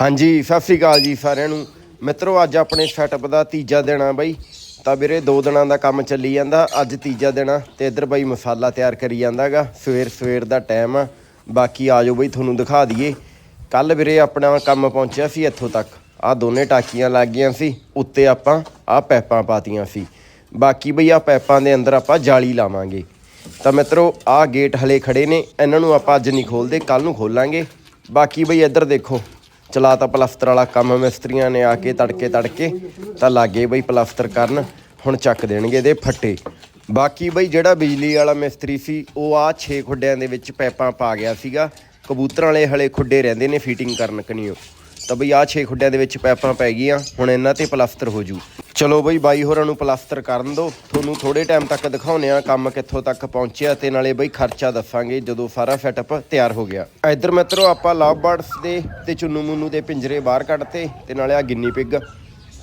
ਹਾਂਜੀ, ਸਤਿ ਸ੍ਰੀ ਅਕਾਲ ਜੀ ਸਾਰਿਆਂ ਨੂੰ। ਮਿੱਤਰੋ, ਅੱਜ ਆਪਣੇ ਸੈਟਅਪ ਦਾ ਤੀਜਾ ਦਿਨ ਆ ਬਾਈ। ਤਾਂ ਵੀਰੇ, ਦੋ ਦਿਨਾਂ ਦਾ ਕੰਮ ਚੱਲੀ ਜਾਂਦਾ। ਅੱਜ ਤੀਜਾ ਦਿਨ ਆ ਤੇ ਇੱਧਰ ਬਾਈ ਮਸਾਲਾ ਤਿਆਰ ਕਰੀ ਜਾਂਦਾਗਾ। ਸਵੇਰ ਸਵੇਰ ਦਾ ਟਾਈਮ ਆ। ਬਾਕੀ ਆਜੋ ਬਾਈ, ਤੁਹਾਨੂੰ ਦਿਖਾ ਦਈਏ। ਕੱਲ ਵੀਰੇ ਆਪਣਾ ਕੰਮ ਪਹੁੰਚਿਆ ਸੀ ਇੱਥੋਂ ਤੱਕ। ਆ ਦੋਨੇ ਟਾਕੀਆਂ ਲੱਗ ਗਈਆਂ ਸੀ। ਉੱਤੇ ਆਪਾਂ ਆ ਪੈਪਾਂ ਪਾਤੀਆਂ ਸੀ। ਬਾਕੀ ਬਈ ਆ ਪੈਪਾਂ ਦੇ ਅੰਦਰ ਆਪਾਂ ਜਾਲੀ ਲਾਵਾਂਗੇ। ਤਾਂ ਮਿੱਤਰੋ ਆ ਗੇਟ ਹਲੇ ਖੜੇ ਨੇ। ਇਹਨਾਂ ਨੂੰ ਆਪਾਂ ਅੱਜ ਨਹੀਂ ਖੋਲਦੇ। ਕੱਲ ਨੂੰ ਖੋਲਾਂਗੇ। ਬਾਕੀ ਬਈ, ਇੱਧਰ ਦੇਖੋ। ਚਲਾ ਤਾਂ ਪਲਸਤਰ ਵਾਲਾ ਕੰਮ ਮਿਸਤਰੀਆਂ ਨੇ ਆ ਕੇ ਤੜਕੇ ਤੜਕੇ ਤਾਂ ਲਾਗੇ ਬਈ ਪਲਸਤਰ ਕਰਨ, ਹੁਣ ਚੱਕ ਦੇਣਗੇ ਇਹਦੇ ਫੱਟੇ। ਬਾਕੀ ਬਈ ਜਿਹੜਾ ਬਿਜਲੀ ਵਾਲਾ ਮਿਸਤਰੀ ਸੀ, ਉਹ ਆ 6 ਖੁੱਡਿਆਂ ਦੇ ਵਿੱਚ ਪੈਪਾਂ ਪਾ ਗਿਆ ਸੀਗਾ। ਕਬੂਤਰਾਂ ਵਾਲੇ ਹਲੇ ਖੁੱਡੇ ਰਹਿੰਦੇ ਨੇ ਫੀਟਿੰਗ ਕਰਨ ਕਨੀਓ। ਤਾਂ ਬਈ ਆ 6 ਖੁੱਡਿਆਂ ਦੇ ਵਿੱਚ ਪੈਪਾਂ ਪੈ ਗਈਆਂ, ਹੁਣ ਇਹਨਾਂ ਤੇ ਪਲਸਤਰ ਹੋ ਜੂ। ਚਲੋ ਬਈ ਬਾਈ ਹੋਰਾਂ ਨੂੰ ਪਲਸਤਰ ਕਰਨ ਦਿਓ ਤੁਹਾਨੂੰ ਥੋੜੇ ਟਾਈਮ ਤੱਕ ਦਿਖਾਉਨੇ ਆ ਕੰਮ ਕਿੱਥੋਂ ਤੱਕ ਪਹੁੰਚਿਆ ਤੇ ਨਾਲੇ ਬਈ ਖਰਚਾ ਦੱਸਾਂਗੇ ਜਦੋਂ ਸਾਰਾ ਸੈਟਅਪ ਤਿਆਰ ਹੋ ਗਿਆ। ਇੱਧਰ ਮਿੱਤਰੋ, ਆਪਾਂ ਲਵ ਬਰਡਸ ਦੇ ਤੇ ਚੁੰਨੂ ਮੁੰਨੂ ਦੇ ਪਿੰਜਰੇ ਬਾਹਰ ਕੱਢਤੇ ਤੇ ਨਾਲੇ ਆ ਗਿੰਨੀ ਪਿੱਗ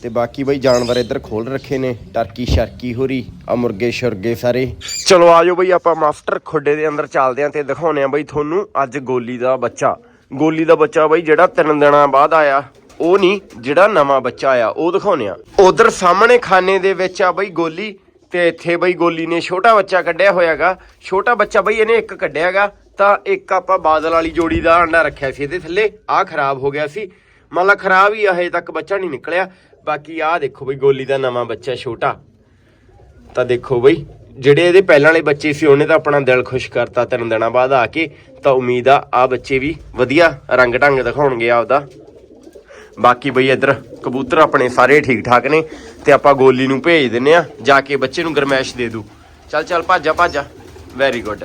ਤੇ ਬਾਕੀ ਬਈ ਜਾਨਵਰ ਇੱਧਰ ਖੋਲ ਰੱਖੇ ਨੇ, ਟਰਕੀ ਸ਼ਰਕੀ ਹੋਰੀ ਆ ਮੁਰਗੇ ਸ਼ੁਰਗੇ ਸਾਰੇ। ਚਲੋ ਆਜੋ ਬਈ ਆਪਾਂ ਮਾਸਟਰ ਖੁੱਡੇ ਦੇ ਅੰਦਰ ਚੱਲਦੇ ਆਂ ਤੇ ਦਿਖਾਉਨੇ ਆ ਬਈ ਤੁਹਾਨੂੰ ਅੱਜ ਗੋਲੀ ਦਾ ਬੱਚਾ। ਗੋਲੀ ਦਾ ਬੱਚਾ ਬਈ ਜਿਹੜਾ ਤਿੰਨ ਦਿਨਾਂ ਬਾਅਦ ਆਇਆ ਉਹ ਨਹੀਂ ਜਿਹੜਾ ਨਵਾਂ ਬੱਚਾ ਆਇਆ ਉਹ ਦਿਖਾਉਨੇ ਆ ਉਧਰ ਸਾਹਮਣੇ ਖਾਨੇ ਦੇ ਵਿੱਚ ਆ ਬਈ ਗੋਲੀ ਤੇ ਇੱਥੇ ਬਈ ਗੋਲੀ ਨੇ ਛੋਟਾ ਬੱਚਾ ਕੱਢਿਆ ਹੋਇਆਗਾ। ਛੋਟਾ ਬੱਚਾ ਬਈ ਇਹਨੇ ਇੱਕ ਕੱਢਿਆਗਾ ਤਾਂ ਇੱਕ ਆਪਾਂ ਬਾਦਲ ਵਾਲੀ ਜੋੜੀ ਦਾ ਅੰਡਾ ਰੱਖਿਆ ਸੀ ਇਹਦੇ ਥੱਲੇ ਆਹ ਖਰਾਬ ਹੋ ਗਿਆ ਸੀ। ਮੰਨ ਲਾ ਖਰਾਬ ਹੀ ਆ, ਹਜੇ ਤੱਕ ਬੱਚਾ ਨਹੀਂ ਨਿਕਲਿਆ। ਬਾਕੀ ਆਹ ਦੇਖੋ ਬਈ ਗੋਲੀ ਦਾ ਨਵਾਂ ਬੱਚਾ ਛੋਟਾ। ਤਾਂ ਦੇਖੋ ਬਈ ਜਿਹੜੇ ਇਹਦੇ ਪਹਿਲਾਂ ਵਾਲੇ ਬੱਚੇ ਸੀ, ਉਹਨੇ ਤਾਂ ਆਪਣਾ ਦਿਲ ਖੁਸ਼ ਕਰਤਾ ਤਿੰਨ ਦਿਨਾਂ ਬਾਅਦ ਆ ਕੇ, ਤਾਂ ਉਮੀਦ ਆ ਆ ਬੱਚੇ ਵੀ ਵਧੀਆ ਰੰਗ ਢੰਗ ਦਿਖਾਉਣਗੇ ਆਪਦਾ। ਬਾਕੀ ਬਈ ਇੱਧਰ ਕਬੂਤਰ ਆਪਣੇ ਸਾਰੇ ਠੀਕ ਠਾਕ ਨੇ, ਤੇ ਆਪਾਂ ਗੋਲੀ ਨੂੰ ਭੇਜ ਦਿੰਨੇ ਆ, ਜਾ ਕੇ ਬੱਚੇ ਨੂੰ ਗਰਮੈਸ਼ ਦੇ ਦੂ। ਚੱਲ ਚੱਲ, ਭਾਜਾ ਭਾਜਾ ਵੈਰੀ ਗੁੱਡ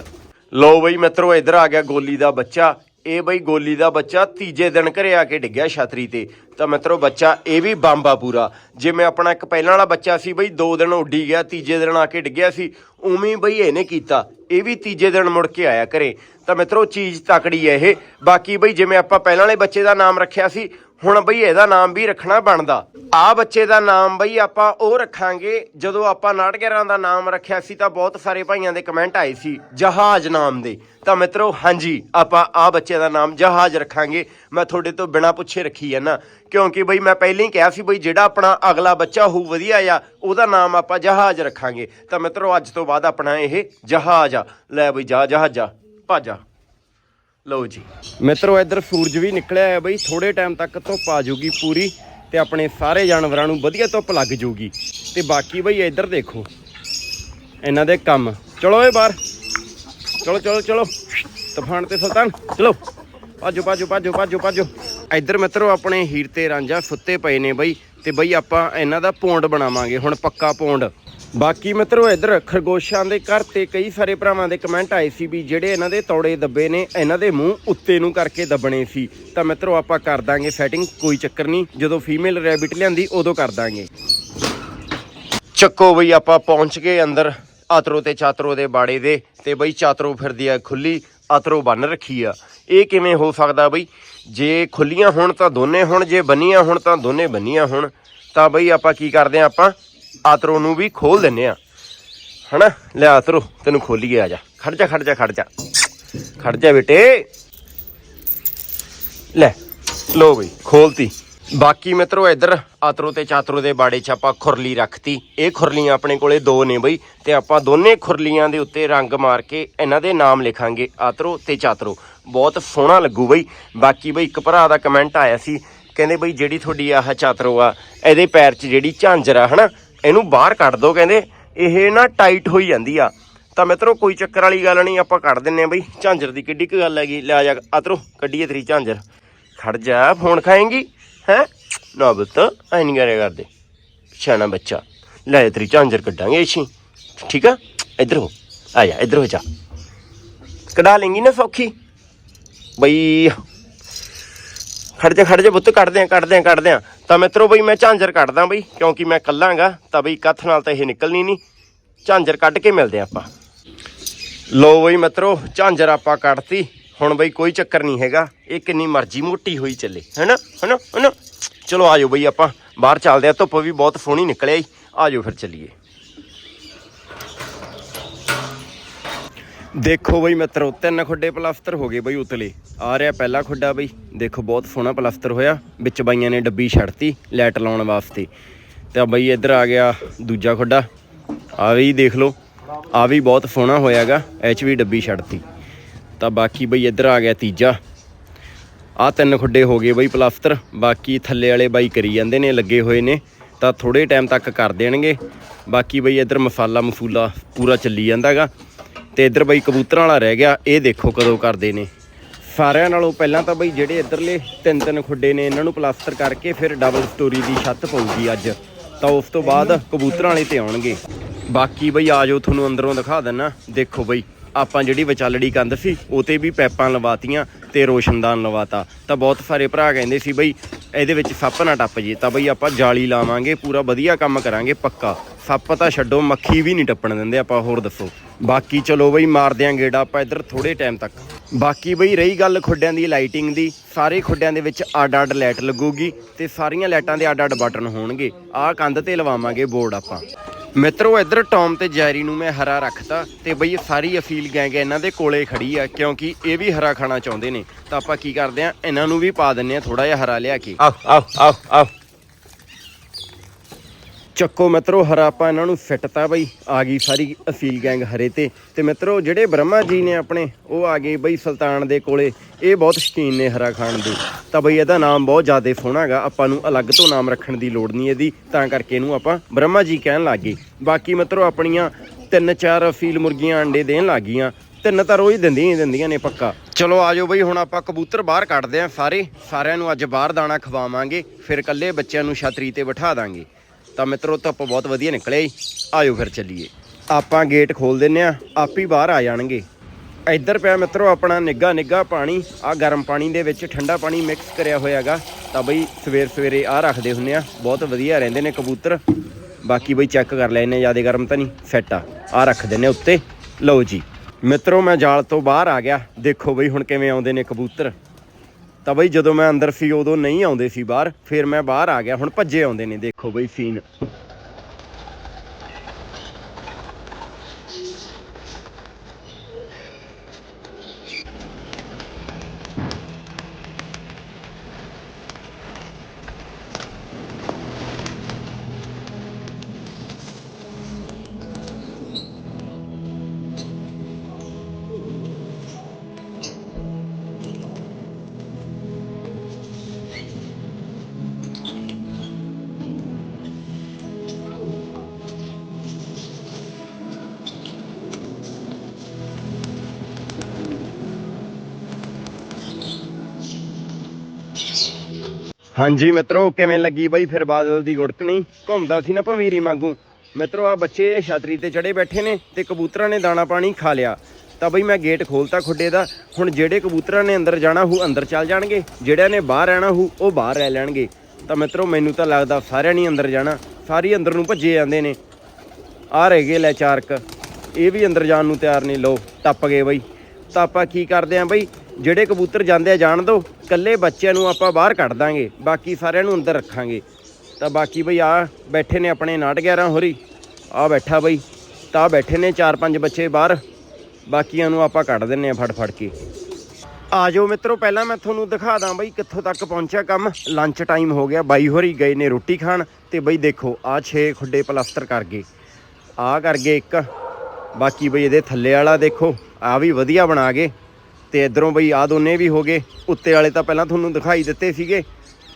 ਲੋ ਬਈ ਮਿੱਤਰੋ, ਇੱਧਰ ਆ ਗਿਆ ਗੋਲੀ ਦਾ ਬੱਚਾ। ਇਹ ਬਈ ਗੋਲੀ ਦਾ ਬੱਚਾ ਤੀਜੇ ਦਿਨ ਘਰੇ ਆ ਕੇ ਡਿੱਗਿਆ ਛਤਰੀ ਤੇ। ਤਾਂ ਮਿੱਤਰੋ, ਬੱਚਾ ਇਹ ਵੀ ਬੰਬਾ ਪੂਰਾ। ਜਿਵੇਂ ਆਪਣਾ ਇੱਕ ਪਹਿਲਾਂ ਵਾਲਾ ਬੱਚਾ ਸੀ ਬਈ, ਦੋ ਦਿਨ ਉੱਡੀ ਗਿਆ, ਤੀਜੇ ਦਿਨ ਆ ਕੇ ਡਿੱਗਿਆ ਸੀ, ਉਵੇਂ ਬਈ ਇਹਨੇ ਕੀਤਾ। ਇਹ ਵੀ ਤੀਜੇ ਦਿਨ ਮੁੜ ਕੇ ਆਇਆ ਘਰੇ। ਤਾਂ ਮਿੱਤਰੋ, ਚੀਜ਼ ਤਕੜੀ ਹੈ ਇਹ। ਬਾਕੀ ਬਈ, ਜਿਵੇਂ ਆਪਾਂ ਪਹਿਲਾਂ ਵਾਲੇ ਬੱਚੇ ਦਾ ਨਾਮ ਰੱਖਿਆ ਸੀ ਹੁਣ ਬਈ ਇਹਦਾ ਨਾਮ ਵੀ ਰੱਖਣਾ ਬਣਦਾ। ਆ ਬੱਚੇ ਦਾ ਨਾਮ ਬਈ ਆਪਾਂ ਉਹ ਰੱਖਾਂਗੇ, ਜਦੋਂ ਆਪਾਂ ਨਾਟਗਰਾਂ ਦਾ ਨਾਮ ਰੱਖਿਆ ਸੀ ਤਾਂ ਬਹੁਤ ਸਾਰੇ ਭਾਈਆਂ ਦੇ ਕਮੈਂਟ ਆਏ ਸੀ, ਜਹਾਜ਼ ਨਾਮ ਦੇ। ਤਾਂ ਮਿੱਤਰੋ, ਹਾਂਜੀ, ਆਪਾਂ ਆ ਬੱਚੇ ਦਾ ਨਾਮ ਜਹਾਜ਼ ਰੱਖਾਂਗੇ। ਮੈਂ ਤੁਹਾਡੇ ਤੋਂ ਬਿਨਾ ਪੁੱਛੇ ਰੱਖੀ ਹੈ ਨਾ ਕਿਉਂਕਿ ਬਈ ਮੈਂ ਪਹਿਲਾਂ ਹੀ ਕਿਹਾ ਸੀ ਬਈ ਜਿਹੜਾ ਆਪਣਾ ਅਗਲਾ ਬੱਚਾ ਹੋਊ ਵਧੀਆ ਆ, ਉਹਦਾ ਨਾਮ ਆਪਾਂ ਜਹਾਜ਼ ਰੱਖਾਂਗੇ। ਤਾਂ ਮਿੱਤਰੋ, ਅੱਜ ਤੋਂ ਬਾਅਦ ਆਪਣਾ ਇਹ ਜਹਾਜ਼ ਆ। ਲੈ ਬਈ ਜਾ, ਜਹਾਜ਼ਾ ਭਾਜਾ ਲਓ ਜੀ। ਮਿੱਤਰੋ, ਇੱਧਰ ਸੂਰਜ ਵੀ ਨਿਕਲਿਆ ਹੈ ਬਈ। ਥੋੜੇ ਟਾਈਮ ਤੱਕ ਧੁੱਪ ਆ ਜੂਗੀ ਪੂਰੀ ਤੇ ਆਪਣੇ ਸਾਰੇ ਜਾਨਵਰਾਂ ਨੂੰ ਵਧੀਆ ਧੁੱਪ ਲੱਗ ਜੂਗੀ ਤੇ ਬਾਕੀ ਬਈ ਇੱਧਰ ਦੇਖੋ, ਇਹਨਾਂ ਦੇ ਕੰਮ। ਚਲੋ ਏ ਬਾਹਰ। ਚਲੋ ਚਲੋ ਚਲੋ। ਤੂਫਾਨ ਤੇ ਸੁਲਤਾਨ। ਚਲੋ। ਭਾਜੋ ਭਾਜੋ ਭਾਜੋ ਭਾਜੋ ਭਾਜੋ। ਇੱਧਰ ਮਿੱਤਰੋ, ਆਪਣੇ ਹੀਰ ਤੇ ਰਾਂਝਾ ਸੁੱਤੇ ਪਏ ਨੇ ਬਈ। ਤੇ ਬਈ ਆਪਾਂ ਇਹਨਾਂ ਦਾ ਪੌਂਡ ਬਣਾਵਾਂਗੇ। ਹੁਣ ਪੱਕਾ ਪੌਂਡ। ਬਾਕੀ ਮਿੱਤਰੋ, ਇੱਧਰ ਖਰਗੋਸ਼ਾਂ ਦੇ ਘਰ ਤੇ ਕਈ ਸਾਰੇ ਭਰਾਵਾਂ ਦੇ ਕਮੈਂਟ ਆਏ ਸੀ ਵੀ ਜਿਹੜੇ ਇਹਨਾਂ ਦੇ ਤੌੜੇ ਦੱਬੇ ਨੇ, ਇਹਨਾਂ ਦੇ ਮੂੰਹ ਉੱਤੇ ਨੂੰ ਕਰਕੇ ਦੱਬਣੇ ਸੀ। ਤਾਂ ਮਿੱਤਰੋ, ਆਪਾਂ ਕਰ ਦਾਂਗੇ ਸੈਟਿੰਗ ਕੋਈ ਚੱਕਰ ਨਹੀਂ। ਜਦੋਂ ਫੀਮੇਲ ਰੈਬਿਟ ਲਿਆਂਦੀ, ਉਦੋਂ ਕਰ ਦਾਂਗੇ। ਚੱਕੋ ਬਈ, ਆਪਾਂ ਪਹੁੰਚ ਗਏ ਅੰਦਰ ਆਤਰੋ ਤੇ ਚਾਤਰੋ ਦੇ ਬਾੜੇ ਦੇ ਤੇ ਬਈ ਚਾਤਰੋ ਫਿਰਦੀ ਆ ਖੁੱਲੀ, ਆਤਰੋ ਬੰਨ ਰੱਖੀ ਆ। ਇਹ ਕਿਵੇਂ ਹੋ ਸਕਦਾ ਬਈ? ਜੇ ਖੁੱਲੀਆਂ ਹੋਣ ਤਾਂ ਦੋਨੇ ਹੋਣ, ਜੇ ਬੰਨੀਆਂ ਹੋਣ ਤਾਂ ਦੋਨੇ ਬੰਨੀਆਂ ਹੋਣ। ਤਾਂ ਬਈ ਆਪਾਂ ਕੀ ਕਰਦੇ ਆ ਆਪਾਂ? ਆਤਰੋ ਨੂੰ ਵੀ ਖੋਲ ਦਿੰਨੇ ਆ। ਹਨਾ? ਲੈ ਆਤਰੋ, ਤੈਨੂੰ ਖੋਲੀਏ ਆ ਜਾ। ਖੜ ਜਾ ਖੜ ਜਾ ਖੜ ਜਾ। ਖੜ ਜਾ ਬੇਟੇ। ਲੈ ਲੋ ਬਈ, ਖੋਲਤੀ। ਬਾਕੀ ਮਿੱਤਰੋ, ਇੱਧਰ ਆਤਰੋ ਤੇ ਚਾਤਰੋ ਦੇ ਬਾੜੇ 'ਚ ਆਪਾਂ ਖੁਰਲੀ ਰੱਖਤੀ। ਇਹ ਖੁਰਲੀਆਂ ਆਪਣੇ ਕੋਲੇ ਦੋ ਨੇ ਬਈ ਤੇ ਆਪਾਂ ਦੋਨੇ ਖੁਰਲੀਆਂ ਦੇ ਉੱਤੇ ਰੰਗ ਮਾਰ ਕੇ ਇਹਨਾਂ ਦੇ ਨਾਮ ਲਿਖਾਂਗੇ, ਆਤਰੋ ਤੇ ਚਾਤਰੋ। ਬਹੁਤ ਸੋਹਣਾ ਲੱਗੂ ਬਈ। ਬਾਕੀ ਬਈ, ਇੱਕ ਭਰਾ ਦਾ ਕਮੈਂਟ ਆਇਆ ਸੀ, ਕਹਿੰਦੇ ਬਈ ਜਿਹੜੀ ਤੁਹਾਡੀ ਆਹ ਚਾਤਰੋ ਆ, ਇਹਦੇ ਪੈਰ 'ਚ ਜਿਹੜੀ ਝਾਂਜਰ ਆ, ਹਨਾ? ਇਹਨੂੰ ਬਾਹਰ ਕੱਢ ਦੋ, ਕਹਿੰਦੇ ਇਹ ਨਾ ਟਾਈਟ ਹੋਈ ਜਾਂਦੀ ਆ। ਤਾਂ ਮਿੱਤਰੋ, ਕੋਈ ਚੱਕਰ ਵਾਲੀ ਗੱਲ ਨਹੀਂ, ਆਪਾਂ ਕੱਢ ਦਿੰਨੇ ਆ ਬਈ। ਝਾਂਜਰ ਦੀ ਕਿੱਡੀ ਕੁ ਗੱਲ ਹੈਗੀ, ਲੈ ਜਾ, ਆਤਰੋ, ਕੱਢੀਏ ਤੇਰੀ ਝਾਂਜਰ। ਖੜ ਜਾ, ਫੋਨ ਖਾਏਂਗੀ, ਹੈ? ਨਾ ਬੁੱਤ ਐ ਨਹੀਂ ਕਰਿਆ ਕਰਦੇ। ਸਿਆਣਾ ਬੱਚਾ। ਲੈ ਤੇਰੀ ਝਾਂਜਰ ਕੱਢਾਂਗੇ ਅਸੀਂ ਠੀਕ ਆ? ਇੱਧਰ ਹੋ। ਆ ਜਾ, ਇੱਧਰ ਹੋ ਜਾ। ਕਢਾ ਲੇਂਗੀ ਨਾ ਸੌਖੀ। ਬਈ, ਖੜ ਜਾ ਖੜ ਜਾ ਬੁੱਤ ਕੱਢਦੇ ਆ ਕੱਢਦੇ ਆ ਕੱਢਦੇ ਆ। ਤਾਂ ਮਿੱਤਰੋ ਬਈ ਮੈਂ ਝਾਂਜਰ ਕੱਢਦਾ ਬਈ, ਕਿਉਂਕਿ ਮੈਂ ਕੱਲਾਂਗਾ ਤਾਂ ਬਈ ਕੱਥ ਨਾਲ ਤਾਂ ਇਹ ਨਿਕਲਣੀ ਨਹੀਂ। ਝਾਂਜਰ ਕੱਢ ਕੇ ਮਿਲਦੇ ਆ ਆਪਾਂ। ਲੋ ਬਈ ਮਿੱਤਰੋ, ਝਾਂਜਰ ਆਪਾਂ ਕੱਢਤੀ। ਹੁਣ ਬਈ ਕੋਈ ਚੱਕਰ ਨਹੀਂ ਹੈਗਾ, ਇਹ ਕਿੰਨੀ ਮਰਜ਼ੀ ਮੋਟੀ ਹੋਈ ਚੱਲੇ। ਹੈਨਾ? ਹੈਨਾ? ਹੈਨਾ? ਚਲੋ ਆਜੋ ਬਈ ਆਪਾਂ, ਬਾਹਰ ਚੱਲਦੇ ਆ ਧੁੱਪ ਵੀ ਬਹੁਤ ਸੋਹਣੀ ਨਿਕਲਿਆ ਈ। ਆਜੋ ਫਿਰ ਚੱਲੀਏ। ਦੇਖੋ ਬਈ ਮਿੱਤਰੋ, ਤਿੰਨ ਖੁੱਡੇ ਪਲਾਸਟਰ ਹੋ ਗਏ ਬਈ ਉਤਲੇ। ਆ ਰਿਹਾ ਪਹਿਲਾ ਖੁੱਡਾ ਬਈ। ਦੇਖੋ, ਬਹੁਤ ਸੋਹਣਾ ਪਲਾਸਟਰ ਹੋਇਆ। ਵਿੱਚ ਬਾਈਆਂ ਨੇ ਡੱਬੀ ਛੱਡਤੀ, ਲਾਈਟ ਲਾਉਣ ਵਾਸਤੇ। ਤੇ ਬਈ ਇੱਧਰ ਆ ਗਿਆ ਦੂਜਾ ਖੁੱਡਾ। ਆ ਵੀ ਦੇਖ ਲਓ, ਆ ਵੀ ਬਹੁਤ ਸੋਹਣਾ ਹੋਇਆਗਾ ਐਚ ਵੀ ਡੱਬੀ ਛੱਡਤੀ। ਤਾਂ ਬਾਕੀ ਬਈ ਇੱਧਰ ਆ ਗਿਆ ਤੀਜਾ। ਆ ਤਿੰਨ ਖੁੱਡੇ ਹੋ ਗਏ ਬਈ ਪਲਾਸਟਰ ਬਾਕੀ ਥੱਲੇ ਵਾਲੇ ਬਾਈ ਕਰੀ ਜਾਂਦੇ ਨੇ, ਲੱਗੇ ਹੋਏ ਨੇ। ਤਾਂ ਥੋੜੇ ਟਾਈਮ ਤੱਕ ਕਰ ਦੇਣਗੇ। ਬਾਕੀ ਬਈ ਇੱਧਰ ਮਸਾਲਾ ਮਸੂਲਾ ਪੂਰਾ ਚੱਲੀ ਜਾਂਦਾਗਾ। ਤੇ ਇੱਧਰ ਬਈ ਕਬੂਤਰਾਂ ਵਾਲਾ ਰਹਿ ਗਿਆ, ਇਹ ਦੇਖੋ ਕਦੋਂ ਕਰਦੇ ਨੇ। ਸਾਰਿਆਂ ਨਾਲੋਂ ਪਹਿਲਾਂ ਤਾਂ ਬਈ ਜਿਹੜੇ ਇੱਧਰਲੇ ਤਿੰਨ ਤਿੰਨ ਖੁੱਡੇ ਨੇ, ਇਹਨਾਂ ਨੂੰ ਪਲਾਸਟਰ ਕਰਕੇ ਫਿਰ ਡਬਲ ਸਟੋਰੀ ਦੀ ਛੱਤ ਪਊਗੀ ਅੱਜ। ਤਾਂ ਉਸ ਤੋਂ ਬਾਅਦ ਕਬੂਤਰਾਂ ਵਾਲੇ ਤੇ ਆਉਣਗੇ। ਬਾਕੀ ਬਈ ਆ ਜਾਓ ਤੁਹਾਨੂੰ ਅੰਦਰੋਂ ਦਿਖਾ ਦਿੰਨਾ। ਦੇਖੋ ਬਈ, ਆਪਾਂ ਜਿਹੜੀ ਵਿਚਾਲੜੀ ਕੰਧ ਸੀ ਉਹ ਤੇ ਵੀ ਪੈਪਾਂ ਲਵਾਤੀਆਂ ਤੇ ਰੋਸ਼ਨਦਾਨ ਲਵਾਤਾ। ਤਾਂ ਬਹੁਤ ਸਾਰੇ ਭਰਾ ਕਹਿੰਦੇ ਸੀ ਬਈ, ਇਹਦੇ ਵਿੱਚ ਸੱਪ ਨਾ ਟੱਪ ਜੇ, ਤਾਂ ਬਈ ਆਪਾਂ ਜਾਲੀ ਲਾਵਾਂਗੇ, ਪੂਰਾ ਵਧੀਆ ਕੰਮ ਕਰਾਂਗੇ, ਪੱਕਾ। ਸੱਪ ਤਾਂ ਛੱਡੋ, ਮੱਖੀ ਵੀ ਨਹੀਂ ਟੱਪਣ ਦਿੰਦੇ, ਆਪਾਂ ਹੋਰ ਦੱਸੋ। ਬਾਕੀ ਚਲੋ ਬਈ ਮਾਰਦੇ ਆਂ ਗੇੜਾ ਆਪਾਂ ਇੱਧਰ ਥੋੜੇ ਟਾਈਮ ਤੱਕ। ਬਾਕੀ ਬਈ ਰਹੀ ਗੱਲ ਖੁੱਡਿਆਂ ਦੀ ਲਾਈਟਿੰਗ ਦੀ, ਸਾਰੇ ਖੁੱਡਿਆਂ ਦੇ ਵਿੱਚ ਅੱਡ ਅੱਡ ਲਾਈਟ ਲੱਗੂਗੀ ਤੇ ਸਾਰੀਆਂ ਲਾਈਟਾਂ ਦੇ ਅੱਡ ਅੱਡ ਬਟਨ ਹੋਣਗੇ। ਆਹ ਕੰਧ ਤੇ ਲਵਾਵਾਂਗੇ ਬੋਰਡ ਆਪਾਂ। ਮਿੱਤਰੋ, ਇੱਧਰ ਟੌਮ ਤੇ ਜੈਰੀ ਨੂੰ ਮੈਂ ਹਰਾ ਰੱਖਤਾ ਤੇ ਬਈ ਸਾਰੀ ਅਫੀਲ ਗੈਂਗ ਇਹਨਾਂ ਦੇ ਕੋਲੇ ਖੜੀ ਆ, ਕਿਉਂਕਿ ਇਹ ਵੀ ਹਰਾ ਖਾਣਾ ਚਾਹੁੰਦੇ ਨੇ। ਤਾਂ ਆਪਾਂ ਕੀ ਕਰਦੇ ਆ, ਇਹਨਾਂ ਨੂੰ ਵੀ ਪਾ ਦਿੰਨੇ ਆ ਥੋੜਾ ਜਿਹਾ ਹਰਾ ਲਿਆ ਕੇ। ਆਹ ਆਹ ਆਹ ਚੱਕੋ ਮਿੱਤਰੋ, ਹਰਾ ਆਪਾਂ ਇਹਨਾਂ ਨੂੰ ਫਿੱਟਤਾ ਬਈ। ਆ ਗਈ ਸਾਰੀ ਅਸੀਲ ਗੈਂਗ ਹਰੇ ਤੇ। ਤੇ ਮਿੱਤਰੋ, ਜਿਹੜੇ ਬ੍ਰਹਮਾ ਜੀ ਨੇ ਆਪਣੇ, ਉਹ ਆ ਗਏ ਬਈ ਸੁਲਤਾਨ ਦੇ ਕੋਲੇ। ਇਹ ਬਹੁਤ ਸ਼ਕੀਨ ਨੇ ਹਰਾ ਖਾਣ ਦੇ। ਤਾਂ ਬਈ ਇਹਦਾ ਨਾਮ ਬਹੁਤ ਜ਼ਿਆਦਾ ਸੋਹਣਾ ਹੈਗਾ ਆਪਾਂ ਨੂੰ ਅਲੱਗ ਤੋਂ ਨਾਮ ਰੱਖਣ ਦੀ ਲੋੜ ਨਹੀਂ ਇਹਦੀ। ਤਾਂ ਕਰਕੇ ਇਹਨੂੰ ਆਪਾਂ ਬ੍ਰਹਮਾ ਜੀ ਕਹਿਣ ਲੱਗ ਗਏ। ਬਾਕੀ ਮਿੱਤਰੋ, ਆਪਣੀਆਂ ਤਿੰਨ ਚਾਰ ਅਸੀਲ ਮੁਰਗੀਆਂ ਅੰਡੇ ਦੇਣ ਲੱਗ ਗਈਆਂ। ਤਿੰਨ ਤਾਂ ਰੋਜ਼ ਦਿੰਦੀਆਂ ਹੀ ਦਿੰਦੀਆਂ ਨੇ ਪੱਕਾ। ਚਲੋ ਆਜੋ ਬਈ, ਹੁਣ ਆਪਾਂ ਕਬੂਤਰ ਬਾਹਰ ਕੱਢਦੇ ਆਂ ਸਾਰੇ। ਸਾਰਿਆਂ ਨੂੰ ਅੱਜ ਬਾਹਰ ਦਾਣਾ ਖਵਾਵਾਂਗੇ। ਫਿਰ ਇਕੱਲੇ ਬੱਚਿਆਂ ਨੂੰ ਛਤਰੀ ਤੇ ਬਿਠਾ ਦਾਂਗੇ। ਤਾਂ ਮਿੱਤਰੋ ਧੁੱਪ ਬਹੁਤ ਵਧੀਆ ਨਿਕਲਿਆ ਈ ਆਜੋ ਫਿਰ ਚੱਲੀਏ। ਆਪਾਂ ਗੇਟ ਖੋਲ ਦਿੰਨੇ ਆ ਆਪ ਹੀ ਬਾਹਰ ਆ ਜਾਣਗੇ। ਇੱਧਰ ਪਿਆ ਮਿੱਤਰੋ ਆਪਣਾ ਨਿੱਗਾ ਨਿੱਗਾ ਪਾਣੀ ਆ ਗਰਮ ਪਾਣੀ ਦੇ ਵਿੱਚ ਠੰਡਾ ਪਾਣੀ ਮਿਕਸ ਕਰਿਆ ਹੋਇਆਗਾ। ਤਾਂ ਬਈ ਸਵੇਰ ਸਵੇਰੇ ਆ ਰੱਖਦੇ ਹੁੰਨੇ ਆ ਬਹੁਤ ਵਧੀਆ ਰਹਿੰਦੇ ਨੇ ਕਬੂਤਰ। ਬਾਕੀ ਬਈ ਚੈੱਕ ਕਰ ਲੈ ਇੰਨੇ ਜ਼ਿਆਦਾ ਗਰਮ ਤਾਂ ਨਹੀਂ ਸੈੱਟ ਆ। ਆ ਰੱਖ ਦਿੰਨੇ ਉੱਤੇ। ਲਓ ਜੀ, ਮਿੱਤਰੋ ਮੈਂ ਜਾਲ ਤੋਂ ਬਾਹਰ ਆ ਗਿਆ। ਦੇਖੋ ਬਈ ਹੁਣ ਕਿਵੇਂ ਆਉਂਦੇ ਨੇ ਕਬੂਤਰ। ਤਾਂ ਬਈ ਜਦੋਂ ਮੈਂ ਅੰਦਰ ਸੀ, ਉਦੋਂ ਨਹੀਂ ਆਉਂਦੇ ਸੀ ਬਾਹਰ, ਫਿਰ ਮੈਂ ਬਾਹਰ ਆ ਗਿਆ, ਹੁਣ ਭੱਜੇ ਆਉਂਦੇ ਨੇ, ਦੇਖੋ ਬਈ ਸੀਨ ਹਾਂਜੀ ਮਿੱਤਰੋ, ਕਿਵੇਂ ਲੱਗੀ ਬਈ ਫਿਰ ਬਾਦਲ ਦੀ ਗੁੜਕਣੀ ਘੁੰਮਦਾ ਸੀ ਨਾ ਭਵੀਰੀ ਵਾਂਗੂ। ਮਿੱਤਰੋ ਆ ਬੱਚੇ ਛਾਤਰੀ ਤੇ ਚੜੇ ਬੈਠੇ ਨੇ ਤੇ ਕਬੂਤਰਾਂ ਨੇ ਦਾਣਾ ਪਾਣੀ ਖਾ ਲਿਆ। ਤਾਂ ਬਈ ਮੈਂ ਗੇਟ ਖੋਲਤਾ ਖੁੱਡੇ ਦਾ। ਹੁਣ ਜਿਹੜੇ ਕਬੂਤਰਾਂ ਨੇ ਅੰਦਰ ਜਾਣਾ ਹੋ ਅੰਦਰ ਚੱਲ ਜਾਣਗੇ। ਜਿਹੜਿਆਂ ਨੇ ਬਾਹਰ ਰਹਿਣਾ ਹੋ ਉਹ ਬਾਹਰ ਰਹਿ ਲੈਣਗੇ। ਤਾਂ ਮਿੱਤਰੋ, ਮੈਨੂੰ ਤਾਂ ਲੱਗਦਾ ਸਾਰਿਆਂ ਨੇ ਅੰਦਰ ਜਾਣਾ। ਸਾਰੀ ਅੰਦਰ ਨੂੰ ਭੱਜੇ ਜਾਂਦੇ ਨੇ। ਆ ਰਹਿ ਗਏ ਲੈ ਚਾਰਕ। ਇਹ ਵੀ ਅੰਦਰ ਜਾਣ ਨੂੰ ਤਿਆਰ ਨਹੀਂ ਲੋ ਟੱਪ ਗਏ ਬਈ। ਤਾਂ ਆਪਾਂ ਕੀ ਕਰਦੇ ਆਂ ਬਈ? ਜਿਹੜੇ ਕਬੂਤਰ ਜਾਂਦੇ ਆ ਜਾਣ ਦੋ ਕੱਲੇ ਬੱਚਿਆਂ ਨੂੰ ਆਪਾਂ ਬਾਹਰ ਕੱਢ ਦਾਂਗੇ, ਬਾਕੀ ਸਾਰਿਆਂ ਨੂੰ ਅੰਦਰ ਰੱਖਾਂਗੇ। ਤਾਂ ਬਾਕੀ ਬਈ ਆ ਬੈਠੇ ਨੇ ਆਪਣੇ ਨਾਟ 11 ਹੋਰੀ ਆ ਬੈਠਾ ਬਈ, ਤਾਂ ਆਹ ਬੈਠੇ ਨੇ ਚਾਰ ਪੰਜ ਬੱਚੇ ਬਾਹਰ, ਬਾਕੀਆਂ ਨੂੰ ਆਪਾਂ ਕੱਢ ਦਿੰਨੇ ਆ ਫੜ ਫੜ ਕੇ। ਆ ਜਾਓ ਮਿੱਤਰੋ, ਪਹਿਲਾਂ ਮੈਂ ਤੁਹਾਨੂੰ ਦਿਖਾ ਦਾਂ ਬਈ ਕਿੱਥੋਂ ਤੱਕ ਪਹੁੰਚਿਆ ਕੰਮ। ਲੰਚ ਟਾਈਮ ਹੋ ਗਿਆ, ਬਾਈ ਹੋਰੀ ਗਏ ਨੇ ਰੋਟੀ ਖਾਣ, ਤੇ ਬਈ ਦੇਖੋ ਆ 6 ਖੁੱਡੇ ਪਲਾਸਟਰ ਕਰ ਗਏ। ਆ ਕਰ ਗਏ ਇੱਕ, ਬਾਕੀ ਬਈ ਇਹਦੇ ਥੱਲੇ ਵਾਲਾ ਦੇਖੋ ਆ ਵੀ ਵਧੀਆ ਬਣਾ ਗਏ। ਤੇ ਇਧਰੋਂ ਬਈ ਆ ਦੋਨੇ ਵੀ ਹੋ ਗਏ। ਉੱਤੇ ਵਾਲੇ ਤਾਂ ਪਹਿਲਾਂ ਤੁਹਾਨੂੰ ਦਿਖਾਈ ਦਿੱਤੇ ਸੀਗੇ।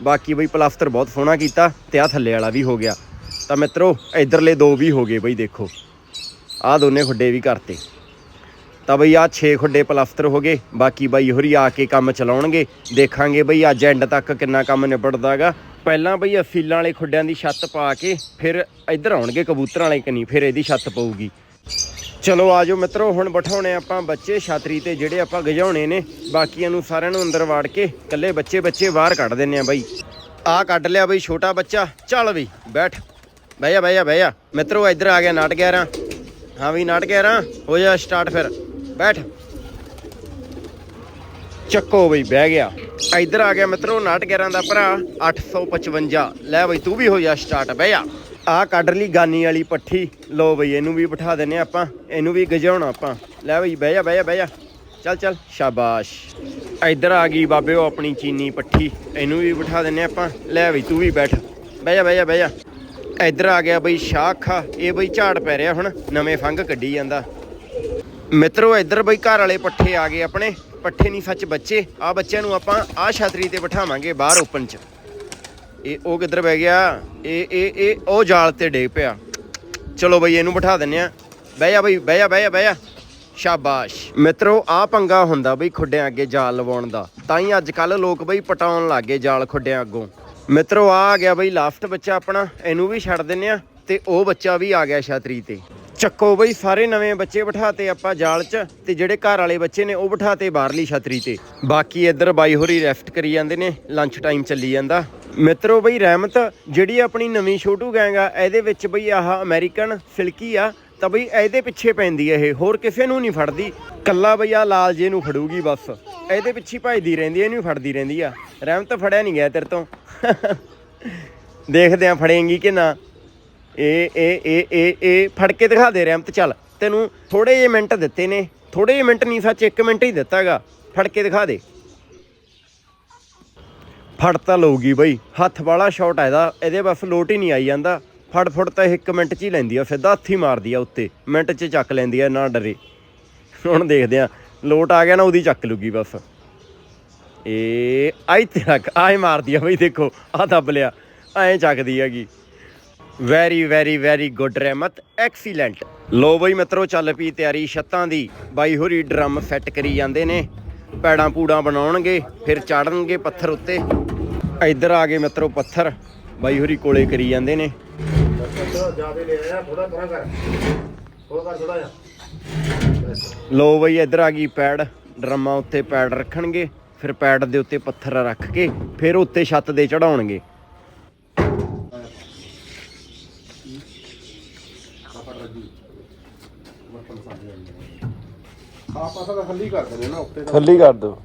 ਬਾਕੀ ਬਈ ਪਲਾਸਟਰ ਬਹੁਤ ਸੋਹਣਾ ਕੀਤਾ ਤੇ ਆ ਥੱਲੇ ਵਾਲਾ ਵੀ ਹੋ ਗਿਆ। ਤਾਂ ਮਿੱਤਰੋ, ਇਧਰਲੇ ਦੋ ਵੀ ਹੋ ਗਏ ਬਈ ਦੇਖੋ। ਆ ਦੋਨੇ ਖੁੱਡੇ ਵੀ ਕਰਤੇ। ਤਾਂ ਬਈ ਆ 6 ਖੁੱਡੇ ਪਲਾਸਟਰ ਹੋ ਗਏ। ਬਾਕੀ ਬਾਈ ਹੋਰੀ ਆ ਕੇ ਕੰਮ ਚਲਾਉਣਗੇ। ਦੇਖਾਂਗੇ ਬਈ ਅੱਜ ਐਂਡ ਤੱਕ ਕਿੰਨਾ ਕੰਮ ਨਿਬੜਦਾਗਾ ਪਹਿਲਾਂ ਬਈ ਅਫੀਲਾਂ ਵਾਲੇ ਖੁੱਡਿਆਂ ਦੀ ਛੱਤ ਪਾ ਕੇ ਫਿਰ ਇੱਧਰ ਆਉਣਗੇ ਕਬੂਤਰਾਂ ਵਾਲੇ ਕਨੀ ਫਿਰ ਇਹਦੀ ਛੱਤ ਪਊਗੀ। ਚਲੋ ਆਜੋ ਮਿੱਤਰੋ, ਹੁਣ ਬਿਠਾਉਣੇ ਆਪਾਂ ਬੱਚੇ, ਛਾਤਰੀ ਤੇ ਜਿਹੜੇ ਆਪਾਂ ਗਜਾਉਣੇ ਨੇ, ਬਾਕੀਆਂ ਨੂੰ ਸਾਰਿਆਂ ਨੂੰ ਅੰਦਰ ਵਾੜ ਕੇ ਇਕੱਲੇ ਬੱਚੇ ਬੱਚੇ ਬਾਹਰ ਕੱਢ ਦਿੰਨੇ ਆ ਬਾਈ। ਆ ਕੱਢ ਲਿਆ ਬਈ ਛੋਟਾ ਬੱਚਾ, ਚੱਲ ਬਈ, ਬੈਠ। ਬਹਿ ਜਾ ਬਹਿ ਜਾ ਬਹਿ ਜਾ। ਮਿੱਤਰੋ, ਇੱਧਰ ਆ ਗਿਆ ਨਾਟ 11 ਹਾਂ ਵੀ ਨਾਟ 11 ਹੋ ਜਾ ਸਟਾਰਟ ਫਿਰ। ਬੈਠ। ਚੱਕੋ ਬਈ, ਬਹਿ ਗਿਆ। ਇੱਧਰ ਆ ਗਿਆ ਮਿੱਤਰੋ, ਨਾਟ 11 ਦਾ ਭਰਾ 855 ਲੈ ਬਈ, ਤੂੰ ਵੀ ਹੋ ਜਾ ਸਟਾਰਟ ਬਹਿ ਜਾ। ਆਹ ਕੱਢ ਲਈ ਗਾਨੀ ਵਾਲੀ ਪੱਠੀ। ਲੋ ਬਈ, ਇਹਨੂੰ ਵੀ ਬਿਠਾ ਦਿੰਨੇ ਆਪਾਂ। ਇਹਨੂੰ ਵੀ ਗਜਾਉਣਾ ਆਪਾਂ। ਲੈ ਬਈ, ਬਹਿ ਜਾ ਬਹਿ ਜਾ ਬਹਿ ਜਾ। ਚੱਲ ਚੱਲ, ਸ਼ਾਬਾਸ਼। ਇੱਧਰ ਆ ਗਈ ਬਾਬੇ ਉਹ ਆਪਣੀ ਚੀਨੀ ਪੱਠੀ। ਇਹਨੂੰ ਵੀ ਬਿਠਾ ਦਿੰਨੇ ਆਪਾਂ। ਲੈ ਬਈ, ਤੂੰ ਵੀ ਬੈਠ। ਬਹਿ ਜਾ ਬਹਿ ਜਾ ਬਹਿ ਜਾ। ਇੱਧਰ ਆ ਗਿਆ ਬਈ ਸ਼ਾਖਾ। ਇਹ ਬਈ ਝਾੜ ਪੈ ਰਿਹਾ ਹੁਣ। ਨਵੇਂ ਫੰਗ ਕੱਢੀ ਜਾਂਦਾ। ਮਿੱਤਰੋ, ਇੱਧਰ ਬਈ ਘਰ ਵਾਲੇ ਪੱਠੇ ਆ ਗਏ ਆਪਣੇ। ਪੱਠੇ ਨਹੀਂ ਸੱਚ ਬੱਚੇ। ਆ ਬੱਚਿਆਂ ਨੂੰ ਆਪਾਂ ਆ ਛਤਰੀ ਤੇ ਬਿਠਾਵਾਂਗੇ ਬਾਹਰ ਓਪਨ 'ਚ। ਇਹ ਉਹ ਕਿੱਧਰ ਬਹਿ ਗਿਆ? ਇਹ ਇਹ ਇਹ, ਉਹ ਜਾਲ ਤੇ ਡੇ ਪਿਆ। ਚਲੋ ਬਈ, ਇਹਨੂੰ ਬਿਠਾ ਦਿੰਨੇ ਆ। ਬਹਿ ਜਾ ਬਈ, ਬਹਿ ਜਾ ਬਹਿ ਜਾ ਬਹਿ ਜਾ। ਸ਼ਾਬਾਸ਼। ਮਿੱਤਰੋ ਆ ਪੰਗਾ ਹੁੰਦਾ ਬਈ ਖੁੱਡਿਆਂ ਅੱਗੇ ਜਾਲ ਲਵਾਉਣ ਦਾ। ਤਾਂ ਹੀ ਅੱਜ ਕੱਲ ਲੋਕ ਬਈ ਪਟਾਉਣ ਲੱਗੇ ਜਾਲ ਖੁੱਡਿਆਂ ਅੱਗੋਂ। ਮਿੱਤਰੋ ਆ ਆ ਗਿਆ ਬਈ ਲਾਸਟ ਬੱਚਾ ਆਪਣਾ। ਇਹਨੂੰ ਵੀ ਛੱਡ ਦਿੰਨੇ ਆ ਤੇ ਉਹ ਬੱਚਾ ਵੀ ਆ ਗਿਆ ਛਤਰੀ ਤੇ। ਚੱਕੋ ਬਈ, ਸਾਰੇ ਨਵੇਂ ਬੱਚੇ ਬਿਠਾਤੇ ਆਪਾਂ ਜਾਲ 'ਚ ਤੇ ਜਿਹੜੇ ਘਰ ਵਾਲੇ ਬੱਚੇ ਨੇ ਉਹ ਬਿਠਾਤੇ ਬਾਹਰਲੀ ਛਤਰੀ ਤੇ। ਬਾਕੀ ਇੱਧਰ ਬਾਈ ਹੋਰੀ ਰੈਸਟ ਕਰੀ ਜਾਂਦੇ ਨੇ ਲੰਚ ਟਾਈਮ ਚੱਲੀ ਜਾਂਦਾ। ਮਿੱਤਰੋ ਬਈ ਰਹਿਮਤ ਜਿਹੜੀ ਆਪਣੀ ਨਵੀਂ ਛੋਟੂ ਗੈਂਗ ਆ ਇਹਦੇ ਵਿੱਚ ਬਈ ਆਹ ਅਮਰੀਕਨ ਸਿਲਕੀ ਆ ਤਾਂ ਬਈ ਇਹਦੇ ਪਿੱਛੇ ਪੈਂਦੀ ਆ ਇਹ ਹੋਰ ਕਿਸੇ ਨੂੰ ਨਹੀਂ ਫੜਦੀ। ਕੱਲਾ ਬਈ ਆ ਲਾਲ ਜੇ ਨੂੰ ਫੜੂਗੀ ਬਸ। ਇਹਦੇ ਪਿੱਛੇ ਭਜਦੀ ਰਹਿੰਦੀ ਆ, ਇਹਨੂੰ ਫੜਦੀ ਰਹਿੰਦੀ ਆ। ਰਹਿਮਤ ਫੜਿਆ ਨਹੀਂ ਗਿਆ ਤੇਰੇ ਤੋਂ। ਦੇਖਦੇ ਆ ਫੜੇਂਗੀ ਕਿ ਨਾ। ਇਹ ਇਹ ਇਹ ਇਹ ਇਹ ਫੜ ਕੇ ਦਿਖਾ ਦੇ ਰਹਿਮਤ ਚੱਲ। ਤੈਨੂੰ ਥੋੜੇ ਜਿਹੇ ਮਿੰਟ ਦਿੱਤੇ ਨੇ। ਥੋੜੇ ਜਿਹੇ ਮਿੰਟ ਨਹੀਂ ਸੱਚ 1 ਮਿੰਟ ਹੀ ਦਿੱਤਾਗਾ ਫੜ ਕੇ ਦਿਖਾ ਦੇ। ਫੜ ਤਾਂ ਲਊਗੀ ਬਈ। ਹੱਥ ਵਾਲਾ ਸ਼ਾਟ ਆ ਇਹਦਾ, ਇਹਦੇ ਬਸ ਲੋਟ ਹੀ ਨਹੀਂ ਆਈ ਜਾਂਦਾ। ਫੜ ਫੜ ਤਾਂ 1 ਮਿੰਟ 'ਚ ਹੀ ਲੈਂਦੀ ਆ ਸਿੱਧਾ ਹੱਥ ਹੀ ਮਾਰਦੀ ਆ ਉੱਤੇ। ਮਿੰਟ 'ਚ ਚੱਕ ਲੈਂਦੀ ਆ, ਨਾ ਡਰੇ। ਹੁਣ ਦੇਖਦੇ ਆ, ਲੋਟ ਆ ਗਿਆ ਨਾ ਉਹਦੀ ਚੱਕ ਲੂਗੀ ਬਸ। ਇਹ ਆਈ ਤੇ ਆਏ ਮਾਰਦੀ ਆ ਬਈ, ਦੇਖੋ ਆ ਦੱਬ ਲਿਆ। ਐਂ ਚੱਕਦੀ ਹੈਗੀ। Very very very good Rehmat. Excellent ਲੋ ਬਈ ਮਿੱਤਰੋ, ਚੱਲ ਪਈ ਤਿਆਰੀ ਛੱਤਾਂ ਦੀ। ਬਾਈ ਹੋਰੀ ਡਰਮ ਸੈੱਟ ਕਰੀ ਜਾਂਦੇ ਨੇ। ਪੈੜਾਂ ਪੂੜਾਂ ਬਣਾਉਣਗੇ, ਫਿਰ ਚਾੜਨਗੇ ਪੱਥਰ ਉੱਤੇ। ਇੱਧਰ ਆ ਗਏ ਮਿੱਤਰੋ ਪੱਥਰ, ਬਾਈ ਹੋਰੀ ਕੋਲੇ ਕਰੀ ਜਾਂਦੇ ਨੇ। ਜਿਆਦੇ ਲੋ ਬਈ, ਇੱਧਰ ਆ ਗਈ ਪੈੜ, ਡਰਮਾਂ ਉੱਤੇ ਪੈੜ ਰੱਖਣਗੇ, ਫਿਰ ਪੈੜ ਦੇ ਉੱਤੇ ਪੱਥਰ ਰੱਖ ਕੇ, ਫਿਰ ਉੱਤੇ ਛੱਤ ਦੇ ਚੜਾਉਣਗੇ। ਆ ਤਾਂ ਖੱਲੀ ਕਰ ਦੇਣੇ ਨਾ ਉੱਤੇ ਦਾ ਥੱਲੀ ਕਰ ਦਿਓ।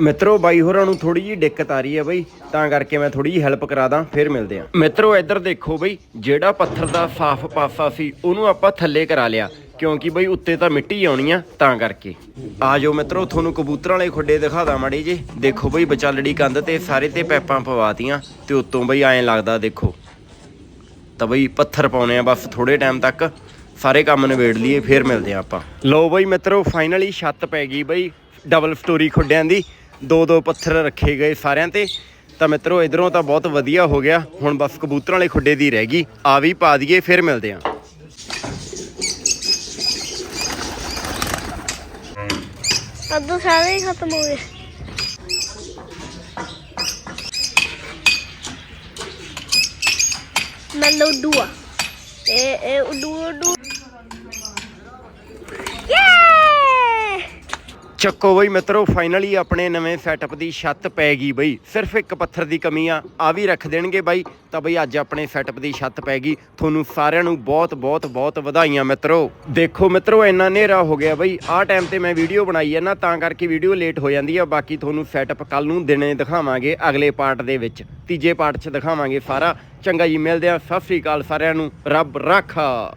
ਮਿੱਤਰੋ ਬਾਈ ਹੋਰਾਂ ਨੂੰ ਥੋੜੀ ਜੀ ਦਿੱਕਤ ਆ ਰਹੀ ਹੈ ਬਈ, ਤਾਂ ਕਰਕੇ ਮੈਂ ਥੋੜੀ ਜੀ ਹੈਲਪ ਕਰਾ ਦਾਂ, ਫਿਰ ਮਿਲਦੇ ਆਂ ਮਿੱਤਰੋ ਇੱਧਰ ਦੇਖੋ ਬਈ, ਜਿਹੜਾ ਪੱਥਰ ਦਾ ਸਾਫ਼ ਪਾਸਾ ਸੀ, ਉਹਨੂੰ ਆਪਾਂ ਥੱਲੇ ਕਰਾ ਲਿਆ, ਕਿਉਂਕਿ ਬਈ ਉੱਤੇ ਤਾਂ ਮਿੱਟੀ ਆਉਣੀ ਆ, ਤਾਂ ਕਰਕੇ। ਆ ਜਾਓ ਮਿੱਤਰੋ, ਤੁਹਾਨੂੰ ਕਬੂਤਰਾਂ ਵਾਲੇ ਖੁੱਡੇ ਦਿਖਾ ਦਾਂ ਮਾੜੀ ਜੇ ਦੇਖੋ ਬਈ ਵਿਚਾਲੜੀ ਕੰਧ ਤੇ ਸਾਰੇ ਤੇ ਪੈਪਾਂ ਪਵਾਤੀਆਂ, ਤੇ ਉੱਤੋਂ ਬਈ ਐਂ ਲੱਗਦਾ ਦੇਖੋ। ਤਾਂ ਬਈ, ਪੱਥਰ ਪਾਉਣੇ ਆ ਬਸ ਥੋੜੇ ਟਾਈਮ ਤੱਕ, ਸਾਰੇ ਕੰਮ ਨਿਬੇੜ ਲਈਏ, ਫਿਰ ਮਿਲਦੇ ਆ ਆਪਾਂ। ਲਓ ਬਈ ਮਿੱਤਰੋ ਫਾਈਨਲੀ ਛੱਤ ਪੈ ਗਈ ਬਈ ਡਬਲ ਸਟੋਰੀ ਖੁੱਡਿਆਂ ਦੀ। ਦੋ ਦੋ ਪੱਥਰ ਰੱਖੇ ਗਏ ਸਾਰਿਆਂ ਤੇ। ਤਾਂ ਮਿੱਤਰੋ, ਇਧਰੋਂ ਤਾਂ ਬਹੁਤ ਵਧੀਆ ਹੋ ਗਿਆ। ਹੁਣ ਬਸ ਕਬੂਤਰਾਂ ਵਾਲੇ ਖੁੱਡੇ ਦੀ ਰਹਿ ਗਈ। ਆ ਵੀ ਪਾ ਦਈਏ, ਫਿਰ ਮਿਲਦੇ ਆਂ ਅੱਧੂ ਸਾਰੇ ਹੀ ਖਤਮ ਹੋ ਗਏ। ਮੈਂ ਲੋਡੂ ਆ ਇਹ ਇਹ ਉਡੂ ਉਡੂ। ਚੱਕੋ ਬਈ ਮਿੱਤਰੋ ਫਾਈਨਲੀ ਆਪਣੇ ਨਵੇਂ ਸੈਟਅਪ ਦੀ ਛੱਤ ਪੈ ਗਈ ਬਈ। ਸਿਰਫ ਇੱਕ ਪੱਥਰ ਦੀ ਕਮੀ ਆ ਆ ਵੀ ਰੱਖ ਦੇਣਗੇ ਬਾਈ। ਤਾਂ ਬਈ ਅੱਜ ਆਪਣੇ ਸੈਟਅਪ ਦੀ ਛੱਤ ਪੈ ਗਈ। ਤੁਹਾਨੂੰ ਸਾਰਿਆਂ ਨੂੰ ਬਹੁਤ ਬਹੁਤ ਬਹੁਤ ਵਧਾਈਆਂ ਮਿੱਤਰੋ। ਦੇਖੋ ਮਿੱਤਰੋ, ਇੰਨਾ ਹਨੇਰਾ ਹੋ ਗਿਆ ਬਈ। ਆਹ ਟਾਈਮ ਤੇ ਮੈਂ ਵੀਡੀਓ ਬਣਾਈ ਹੈ ਨਾ, ਤਾਂ ਕਰਕੇ ਵੀਡੀਓ ਲੇਟ ਹੋ ਜਾਂਦੀ ਆ। ਬਾਕੀ ਤੁਹਾਨੂੰ ਸੈਟਅਪ ਕੱਲ ਨੂੰ ਦਿਨੇ ਦਿਖਾਵਾਂਗੇ, ਅਗਲੇ ਪਾਰਟ ਦੇ ਵਿੱਚ। ਤੀਜੇ ਪਾਰਟ 'ਚ ਦਿਖਾਵਾਂਗੇ ਸਾਰਾ। ਚੰਗਾ ਜੀ, ਮਿਲਦੇ ਆ। ਸਤਿ ਸ੍ਰੀ ਅਕਾਲ ਸਾਰਿਆਂ ਨੂੰ। ਰੱਬ ਰਾਖਾ।